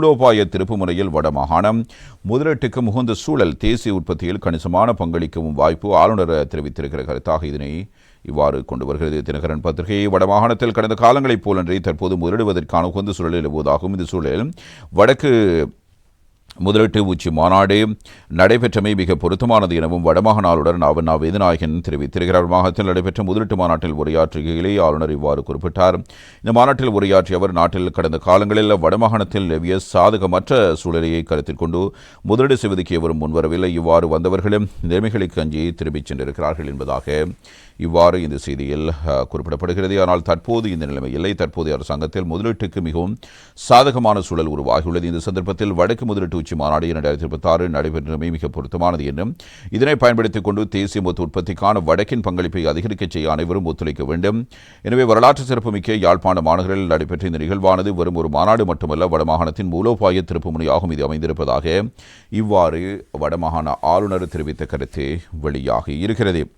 மூலோபாய திருப்புமுனையில் வடமாகாணம். முதலீட்டுக்கு முகுந்த சூழல் தேசிய உற்பத்தியில் கணிசமான பங்களிக்கவும் வாய்ப்பு ஆளுநர் தெரிவித்திருக்கிற கருத்தாக இதனை இவ்வாறு கொண்டு வருகிறது. தினகரன் பத்திரிகை வடமாகாணத்தில் கடந்த காலங்களைப் போலன்றி தற்போது முதலிடுவதற்கான உகந்த சூழல் நிலவுவதாகவும் இந்த சூழலில் வடக்கு முதலீட்டு உச்சி மாநாடு நடைபெற்றமை மிக பொருத்தமானது எனவும் வடமாகாண ஆளுநர் நாவண்ணா வேதநாயகன் தெரிவித்திருக்கிறார். மாகாணத்தில் நடைபெற்ற முதலீட்டு மாநாட்டில் உரையாற்றுகையிலே ஆளுநர் இவ்வாறு குறிப்பிட்டார். இந்த மாநாட்டில் உரையாற்றிய அவர் நாட்டில் கடந்த காலங்களில் வடமாகாணத்தில் நிலவிய சாதகமற்ற சூழலையை கருத்தில் கொண்டு முதலீடு செய்வதற்கு எவரும் முன்வரவில்லை. இவ்வாறு வந்தவர்களும் நிலைமைகளுக்கு அஞ்சி திரும்பிச் சென்றிருக்கிறார்கள் என்பதாக இவ்வாறு இந்த செய்தியில் குறிப்பிடப்படுகிறது. ஆனால் தற்போது இந்த நிலைமை இல்லை. தற்போதைய அரசாங்கத்தில் முதலீட்டுக்கு மிகவும் சாதகமான சூழல் உருவாகியுள்ளது. இந்த சந்தர்ப்பத்தில் வடக்கு முதலீட்டு உச்சி மாநாடு இரண்டாயிரத்தி இருபத்தி ஆறு நடைபெற்றமை மிக பொருத்தமானது என்றும் இதனை பயன்படுத்திக் கொண்டு தேசிய மொத்த உற்பத்திக்கான வடக்கின் பங்களிப்பை அதிகரிக்கச் செய்ய அனைவரும் ஒத்துழைக்க வேண்டும். எனவே வரலாற்று சிறப்புமிக்க யாழ்ப்பாண மாநகரில் நடைபெற்ற இந்த நிகழ்வானது வெறும் ஒரு மாநாடு மட்டுமல்ல வடமாகாணத்தின் மூலோபாய திருப்புமுனையாகவும் இது அமைந்திருப்பதாக இவ்வாறு வடமாகாண ஆளுநர் தெரிவித்த கருத்து வெளியாகி இருக்கிறது.